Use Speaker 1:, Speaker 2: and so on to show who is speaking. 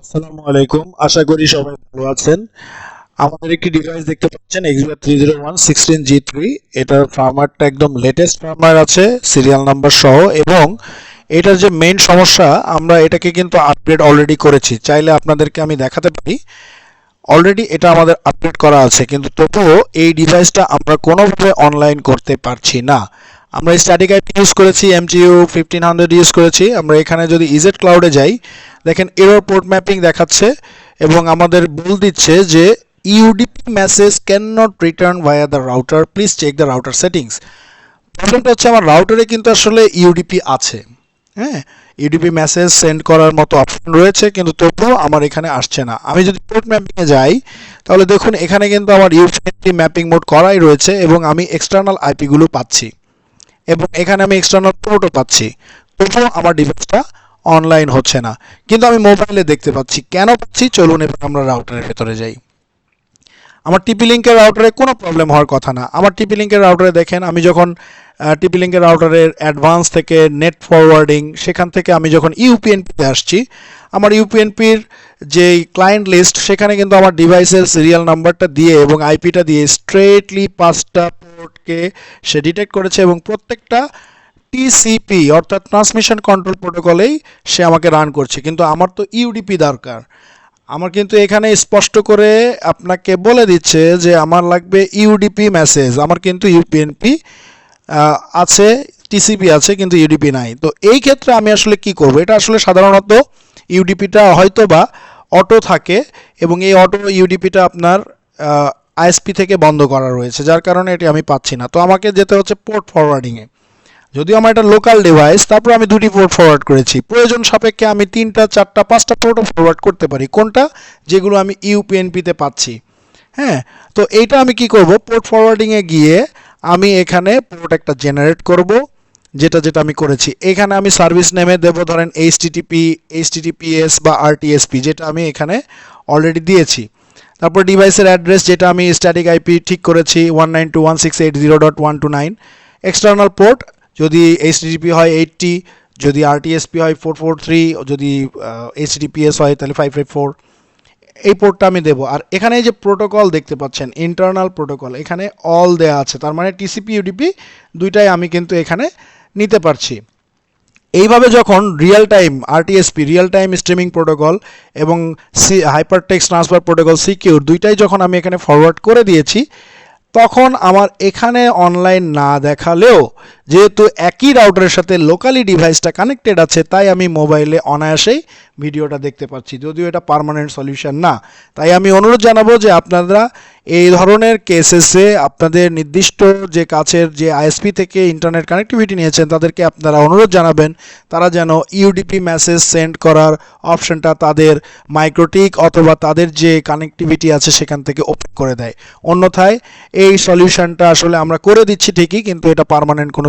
Speaker 1: আসসালামু আলাইকুম। আশা করি সবাই ভালো আছেন। আমাদের একটি ডিভাইস দেখতে পাচ্ছেন XBR three zero one sixteen G three এটার ফার্মারটা একদম লেটেস্ট ফার্মার আছে সিরিয়াল নাম্বার সহ। এবং এটার যে মেইন সমস্যা, আমরা এটাকে কিন্তু আপগ্রেড অলরেডি করেছি। চাইলে আপনাদেরকে আমি দেখাতে পারি। অলরেডি এটা আমাদের আপডেট করা আছে, কিন্তু তবুও এই ডিভাইসটা আমরা কোনোভাবে অনলাইন করতে পারছি না। আমরা স্ট্যাটিক আইপি ইউজ করেছি এমজিইউ ফিফটিন হান্ড্রেড ইউজ করেছি। আমরা এখানে যদি ইজেট ক্লাউডে যাই, দেখেন এরর পোর্ট ম্যাপিং দেখাচ্ছে এবং আমাদের বল দিচ্ছে যে UDP message can not return via the router please check the router settings প্রবলেমটা হচ্ছে আমার রাউটারে কিন্তু আসলে ইউডিপি আছে। হ্যাঁ ইউডিপি মেসেজ সেন্ড করার মতো অপশন রয়েছে, কিন্তু তবুও আমার এখানে আসছে না। আমি যদি পোর্ট ম্যাপিংয়ে যাই, তাহলে দেখুন এখানে কিন্তু আমার ইউপিএনপি ম্যাপিং মোড করাই রয়েছে এবং আমি এক্সটার্নাল আইপিগুলো পাচ্ছি। এবং এখানে আমি এক্সটার্নাল পোর্টও পাচ্ছি। তবুও আমার ডিভাইসটা অনলাইন হচ্ছে না। কিন্তু আমি মোবাইলে দেখতে পাচ্ছি। কেন পাচ্ছি? চলুন এবার আমরা রাউটারের ভেতরে যাই। আমার টিপি লিঙ্কের রাউটারে কোনো প্রবলেম হওয়ার কথা না। আমার টিপি লিঙ্কের রাউটারে দেখেন, আমি যখন টিপি লিঙ্কের রাউটারের অ্যাডভান্স থেকে নেট ফরওয়ার্ডিং সেখান থেকে আমি যখন ইউপিএনপিতে আসছি, আমার ইউপিএনপির যে ক্লায়েন্ট লিস্ট সেখানে কিন্তু আমার ডিভাইসের সিরিয়াল নাম্বারটা দিয়ে এবং আইপিটা দিয়ে স্ট্রেটলি পাঁচটা পোর্টকে সে ডিটেক্ট করেছে এবং প্রত্যেকটা টিসিপি অর্থাৎ ট্রান্সমিশন কন্ট্রোল প্রোটোকলেই সে আমাকে রান করছে। কিন্তু আমার তো ইউডিপি দরকার। আমার কিন্তু এখানে স্পষ্ট করে আপনাকে বলে দিচ্ছে যে আমার লাগবে ইউডিপি মেসেজ আমার কিন্তু ইউপিএনপি আছে টিসিপি আছে, কিন্তু ইউডিপি নাই। তো এই ক্ষেত্রে আমি আসলে কি করব? এটা আসলে সাধারণত ইউডিপিটা হয়তো বা অটো থাকে এবং এই অটো ইউডিপিটা আপনার আইএসপি থেকে বন্ধ করা রয়েছে, যার কারণে এটি আমি পাচ্ছি না। তো আমাকে যেতে হচ্ছে পোর্ট ফরওয়ার্ডিংয়ে যদিও আমার এটা লোকাল ডিভাইস তারপর আমি দুটি পোর্ট ফরওয়ার্ড করেছি। প্রয়োজন সাপেক্ষে আমি তিনটা, চারটা, পাঁচটা পোর্টও ফরওয়ার্ড করতে পারি। কোনটা? যেগুলো আমি ইউপিএনপিতে পাচ্ছি। হ্যাঁ? তো এইটা আমি কি করব? পোর্ট ফরওয়ার্ডিংয়ে গিয়ে আমি এখানে পোর্ট একটা জেনারেট করব, যেটা যেটা আমি করেছি। এখানে আমি সার্ভিস নেমে দেবো, ধরেন এইচটিটিপি এইচটিটিপিএস বা আরটিএসপি যেটা আমি এখানে অলরেডি দিয়েছি। তারপর ডিভাইসের অ্যাড্রেস যেটা আমি স্ট্যাটিক আইপি ঠিক করেছি one nine two one six eight zero dot one two nine external port যদি এইচটিটিপি হয় এইটটি যদি আরটিএসপি হয় ফোর ফোর থ্রি যদি এইচটিপিএস হয় তাহলে ফাইভ ফাইভ ফোর এই পোর্টটা আমি দেবো। আর এখানে যে প্রোটোকল দেখতে পাচ্ছেন ইন্টারনাল প্রোটোকল এখানে অল দেয়া আছে। তার মানে টিসিপি ইউডিপি দুইটাই আমি কিন্তু এখানে নিতে পারছি। এইভাবে যখন real time RTSP real time streaming protocol এবং see hypertext transfer protocol secure দুইটাই যখন আমি এখানে ফরওয়ার্ড করে দিয়েছি, তখন আমার এখানে অনলাইন না দেখালেও যেহেতু একই রাউটারের সাথে লোকালি ডিভাইসটা কানেক্টেড আছে, তাই আমি মোবাইলে অনায়াসেই ভিডিওটা দেখতে পাচ্ছি। যদিও এটা পারমানেন্ট সলিউশন না, তাই আমি অনুরোধ জানাব যে আপনারা এই ধরনের কেসেসে আপনাদের নির্দিষ্ট যে কাছের যে আইএসপি থেকে ইন্টারনেট কানেক্টিভিটি নিয়েছেন, তাদেরকে আপনারা অনুরোধ জানাবেন। তারা যেন ইউডিপি মেসেজ সেন্ড করার অপশনটা তাদের মাইক্রোটিক অথবা তাদের যে কানেক্টিভিটি আছে সেখান থেকে ওপেন করে দেয়। অন্যথায় এই সলিউশনটা আসলে আমরা করে দিচ্ছি ঠিকই, কিন্তু এটা পারমানেন্ট কোনো